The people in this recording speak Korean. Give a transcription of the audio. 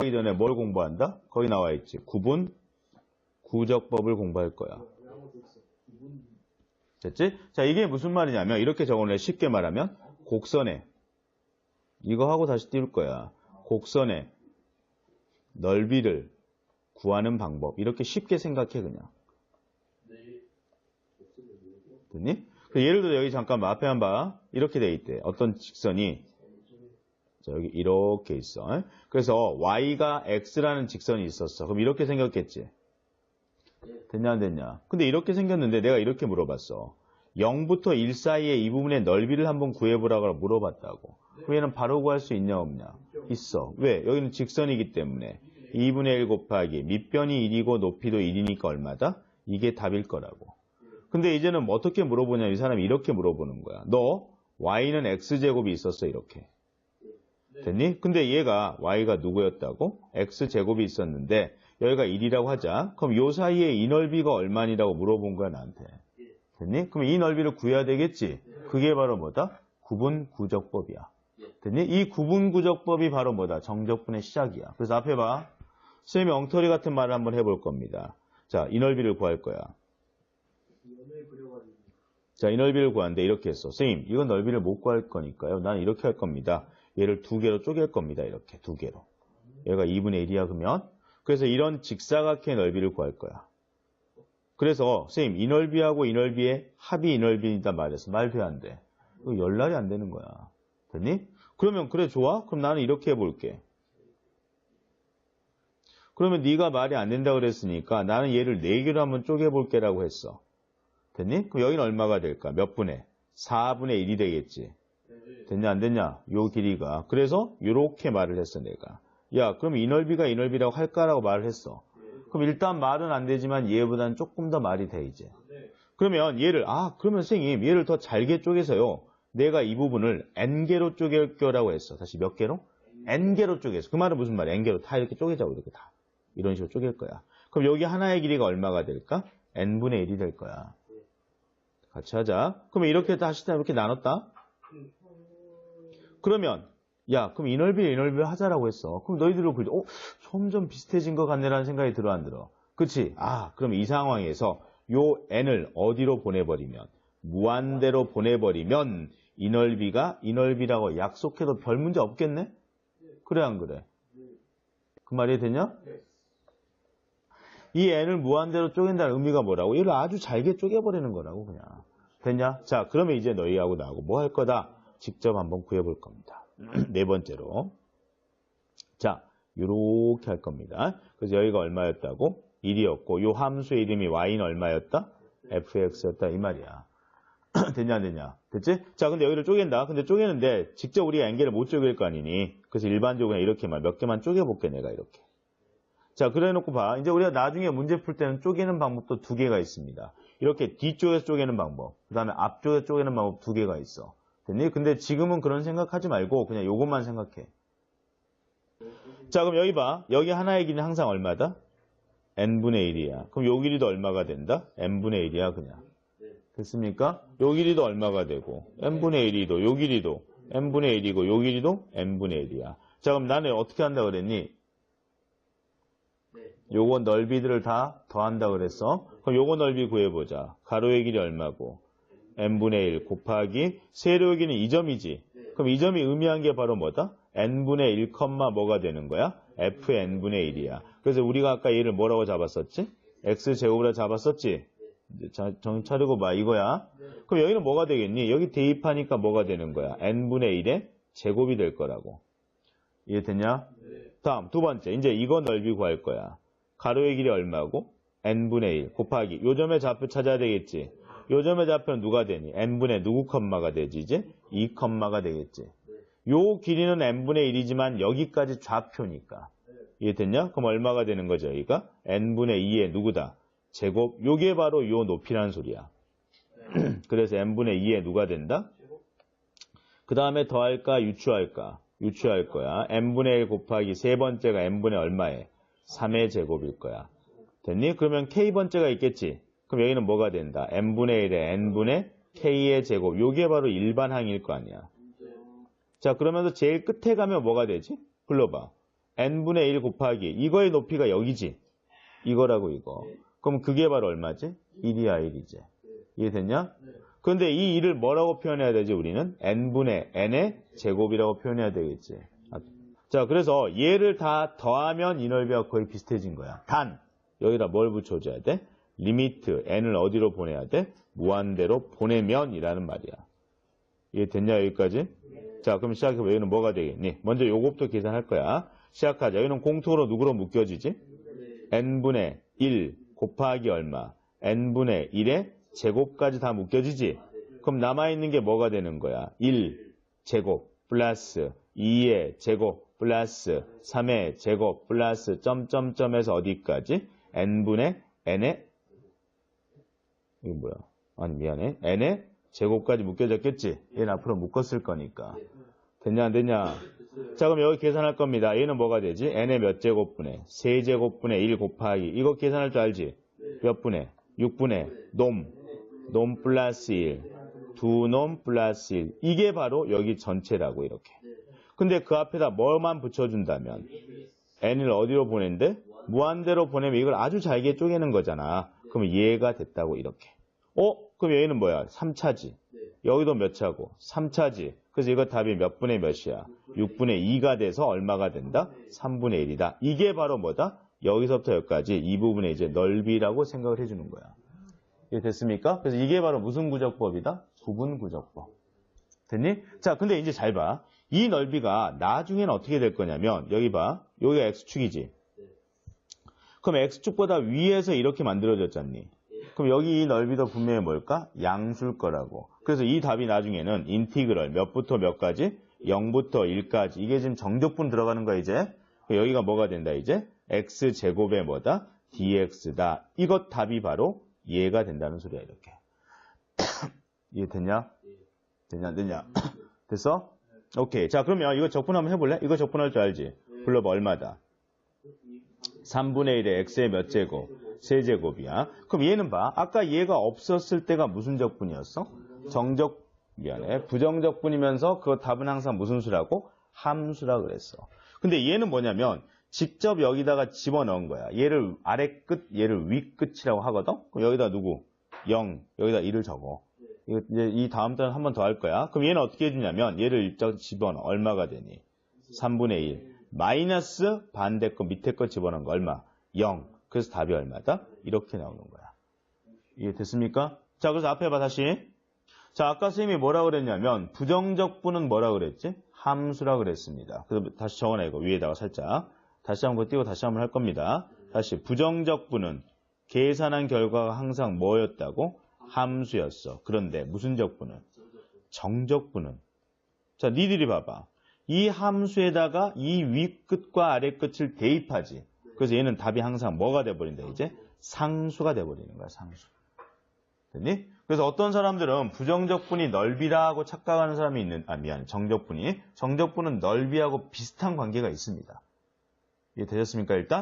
하기 전에 뭘 공부한다? 거기 나와 있지. 구분, 구적법을 공부할 거야. 됐지? 자, 이게 무슨 말이냐면, 이렇게 적어내 쉽게 말하면, 곡선에, 이거 하고 다시 띄울 거야. 곡선의 넓이를 구하는 방법. 이렇게 쉽게 생각해, 그냥. 됐니? 그 예를 들어 여기 잠깐만 앞에 한 봐. 이렇게 돼 있대. 어떤 직선이 자, 여기 이렇게 있어. 그래서 y가 x라는 직선이 있었어. 그럼 이렇게 생겼겠지. 됐냐 안 됐냐? 근데 이렇게 생겼는데 내가 이렇게 물어봤어. 0부터 1 사이의 이 부분의 넓이를 한번 구해보라고 물어봤다고. 그럼 얘는 바로 구할 수 있냐 없냐? 있어. 왜? 여기는 직선이기 때문에 2분의 1 곱하기 밑변이 1이고 높이도 1이니까 얼마다? 이게 답일 거라고. 근데 이제는 어떻게 물어보냐 이 사람이 이렇게 물어보는 거야. 너 y는 x제곱이 있었어 이렇게. 됐니? 근데 얘가 y가 누구였다고? x제곱이 있었는데 여기가 1이라고 하자. 그럼 요 사이에 이 넓이가 얼마니라고 물어본 거야 나한테. 됐니? 그럼 이 넓이를 구해야 되겠지? 그게 바로 뭐다? 구분구적법이야. 됐니? 이 구분구적법이 바로 뭐다? 정적분의 시작이야. 그래서 앞에 봐. 쌤이 엉터리 같은 말을 한번 해볼 겁니다. 자, 이 넓이를 구할 거야. 자, 이 넓이를 구하는데 이렇게 했어. 선생님, 이건 넓이를 못 구할 거니까요. 나는 이렇게 할 겁니다. 얘를 두 개로 쪼갤 겁니다. 이렇게 두 개로. 얘가 2분의 1이야 그러면 그래서 이런 직사각형의 넓이를 구할 거야. 그래서 선생님 이 넓이하고 이 넓이의 합이 이 넓이다 말했어. 말도 안 돼. 이거 열날이 안 되는 거야. 됐니? 그러면 그래 좋아? 그럼 나는 이렇게 해볼게. 그러면 네가 말이 안 된다 그랬으니까 나는 얘를 네 개로 한번 쪼개볼게라고 했어. 됐니? 그럼 여기는 얼마가 될까? 몇 분의? 4분의 1이 되겠지. 됐냐 안 됐냐? 요 길이가. 그래서 이렇게 말을 했어 내가. 야 그럼 이 넓이가 이 넓이라고 할까라고 말을 했어. 그럼 일단 말은 안 되지만 얘보다는 조금 더 말이 돼 이제. 그러면 얘를 아 그러면 선생님 얘를 더 잘게 쪼개서요. 내가 이 부분을 n개로 쪼갤 거라고 했어. 다시 몇 개로? n개로 쪼개서. 그 말은 무슨 말이야? n개로 다 이렇게 쪼개자고 이렇게 다. 이런 식으로 쪼갤 거야. 그럼 여기 하나의 길이가 얼마가 될까? n분의 1이 될 거야. 같이 하자. 그러면 이렇게 다시 이렇게 나눴다. 그러면 야 그럼 이 넓이 이 넓이 하자라고 했어. 그럼 너희들로 그려. 어 점점 비슷해진 것 같네라는 생각이 들어 안 들어? 그치? 아 그럼 이 상황에서 요 n을 어디로 보내버리면 무한대로 보내버리면 이 넓이가 이 넓이라고 약속해도 별 문제 없겠네? 그래 안 그래? 그 말이 되냐? 이 n을 무한대로 쪼갠다는 의미가 뭐라고? 얘를 아주 잘게 쪼개버리는 거라고 그냥. 됐냐? 자 그러면 이제 너희하고 나하고 뭐 할 거다? 직접 한번 구해볼 겁니다. 네 번째로. 자, 이렇게 할 겁니다. 그래서 여기가 얼마였다고? 1이었고, 요 함수의 이름이 y는 얼마였다? fx였다. 이 말이야. 됐냐, 안 됐냐? 됐지? 자, 근데 여기를 쪼갠다. 근데 쪼개는데 직접 우리가 n개를 못 쪼갤 거 아니니? 그래서 일반적으로 이렇게만 몇 개만 쪼개볼게, 내가 이렇게. 자, 그래 놓고 봐. 이제 우리가 나중에 문제 풀 때는 쪼개는 방법도 두 개가 있습니다. 이렇게 뒤쪽에서 쪼개는 방법, 그 다음에 앞쪽에서 쪼개는 방법 두 개가 있어. 됐니? 근데 지금은 그런 생각하지 말고 그냥 요것만 생각해. 자, 그럼 여기 봐. 여기 하나의 길이는 항상 얼마다? n분의 1이야. 그럼 요 길이도 얼마가 된다? n분의 1이야, 그냥. 됐습니까? 요 길이도 얼마가 되고, n분의 1이도, 요 길이도 n분의 1이고, 요 길이도 n분의 1이야. 자, 그럼 나는 어떻게 한다 그랬니? 요거 넓이들을 다 더한다 그랬어. 그럼 요거 넓이 구해보자. 가로의 길이 얼마고? N분의 1 곱하기 세로의 길이는 2점이지. 그럼 이 점이 의미한 게 바로 뭐다? n분의 1, 뭐가 되는 거야? fn분의 1이야. 그래서 우리가 아까 얘를 뭐라고 잡았었지? x제곱으로 잡았었지? 자, 정신 차리고 봐. 이거야. 그럼 여기는 뭐가 되겠니? 여기 대입하니까 뭐가 되는 거야? n분의 1의 제곱이 될 거라고. 이해됐냐? 다음 두 번째. 이제 이거 넓이 구할 거야. 가로의 길이 얼마고? n분의 1 곱하기 요 점의 좌표 찾아야 되겠지. 요 점의 좌표는 누가 되니? n분의 누구 컴마가 되지 이제? 2 컴마가 되겠지. 요 길이는 n분의 1이지만 여기까지 좌표니까. 이해됐냐? 그럼 얼마가 되는 거죠 여기가? n분의 2의 누구다? 제곱. 요게 바로 요 높이라는 소리야. 그래서 n분의 2의 누가 된다? 그 다음에 더할까 유추할까? 유추할 거야. n분의 1 곱하기 세 번째가 n분의 얼마에? 3의 제곱일 거야. 됐니? 그러면 k번째가 있겠지? 그럼 여기는 뭐가 된다? n분의 1에 n분의 k의 제곱. 요게 바로 일반 항일 거 아니야. 자, 그러면서 제일 끝에 가면 뭐가 되지? 불러봐. n분의 1 곱하기 이거의 높이가 여기지. 이거라고 이거. 그럼 그게 바로 얼마지? 1이야 1이지. 이해됐냐? 근데 이 1을 뭐라고 표현해야 되지 우리는? n분의 n의 제곱이라고 표현해야 되겠지. 아, 자 그래서 얘를 다 더하면 이 넓이가 거의 비슷해진 거야. 단 여기다 뭘 붙여줘야 돼? 리미트 n을 어디로 보내야 돼? 무한대로 보내면 이라는 말이야. 이해 됐냐 여기까지? 자 그럼 시작해봐. 여기는 뭐가 되겠니? 먼저 요것부터 계산할 거야. 시작하자. 여기는 공통으로 누구로 묶여지지? n분의 1 곱하기 얼마? n분의 1의 제곱까지 다 묶여지지? 그럼 남아있는 게 뭐가 되는 거야? 1 제곱 플러스 2의 제곱 플러스 3의 제곱 플러스 점점점에서 어디까지? n분의 n의 이거 뭐야? 아니 미안해. n의 제곱까지 묶여졌겠지? 얘는 앞으로 묶었을 거니까. 됐냐 안 됐냐? 자 그럼 여기 계산할 겁니다. 얘는 뭐가 되지? n의 몇 제곱분의? 세제곱분의 1 곱하기 이거 계산할 줄 알지? 몇 분의? 6분의 놈. 놈 플러스 1. 두 놈 플러스 1. 이게 바로 여기 전체라고 이렇게. 근데 그 앞에다 뭐만 붙여준다면 n을 어디로 보낸대? 무한대로 보내면 이걸 아주 잘게 쪼개는 거잖아. 그럼 얘가 됐다고 이렇게. 어? 그럼 얘는 뭐야? 3차지. 여기도 몇 차고? 3차지. 그래서 이거 답이 몇 분의 몇이야? 6분의 2가 돼서 얼마가 된다? 3분의 1이다. 이게 바로 뭐다? 여기서부터 여기까지 이 부분에 이제 넓이라고 생각을 해주는 거야. 이게 됐습니까? 그래서 이게 바로 무슨 구적법이다? 부분 구적법. 됐니? 자, 근데 이제 잘 봐. 이 넓이가 나중에는 어떻게 될 거냐면, 여기 봐. 여기가 X축이지. 그럼 X축보다 위에서 이렇게 만들어졌잖니. 그럼 여기 이 넓이도 분명히 뭘까? 양수일 거라고. 그래서 이 답이 나중에는 인티그럴 몇부터 몇까지? 0부터 1까지. 이게 지금 정적분 들어가는 거야, 이제. 여기가 뭐가 된다, 이제? x제곱의 뭐다? dx다. 이것 답이 바로 얘가 된다는 소리야, 이렇게. 이해 됐냐? 됐냐, 안 됐냐? 됐어? 오케이. 자, 그러면 이거 적분 한번 해볼래? 이거 적분할 줄 알지? 불러봐, 얼마다? 3분의 1의 x의 몇 제곱? 세제곱이야. 그럼 얘는 봐. 아까 얘가 없었을 때가 무슨 적분이었어? 정적, 미안해. 부정적분이면서 그 답은 항상 무슨 수라고? 함수라 그랬어. 근데 얘는 뭐냐면 직접 여기다가 집어넣은 거야. 얘를 아래 끝, 얘를 위 끝이라고 하거든? 그럼 여기다 누구? 0, 여기다 1을 적어. 이제 이 다음 달은 한 번 더 할 거야. 그럼 얘는 어떻게 해주냐면 얘를 일단 집어넣어. 얼마가 되니? 3분의 1. 마이너스 반대 거 밑에 거 집어넣은 거 얼마? 0. 그래서 답이 얼마다? 이렇게 나오는 거야. 이해 됐습니까? 자, 그래서 앞에 봐, 다시. 자, 아까 선생님이 뭐라 그랬냐면, 부정적분은 뭐라 그랬지? 함수라 그랬습니다. 그래서 다시 적어놔, 이거 위에다가 살짝. 다시 한번 띄고 다시 한번 할 겁니다. 다시, 부정적분은 계산한 결과가 항상 뭐였다고? 함수였어. 그런데 무슨 적분은? 정적분은? 자, 니들이 봐봐. 이 함수에다가 이 윗끝과 아래끝을 대입하지. 그래서 얘는 답이 항상 뭐가 돼버린다, 이제? 상수가 돼버리는 거야, 상수. 됐니? 그래서 어떤 사람들은 부정적분이 넓이라고 착각하는 사람이 있는, 아, 미안, 정적분이. 정적분은 넓이하고 비슷한 관계가 있습니다. 이해 되셨습니까, 일단?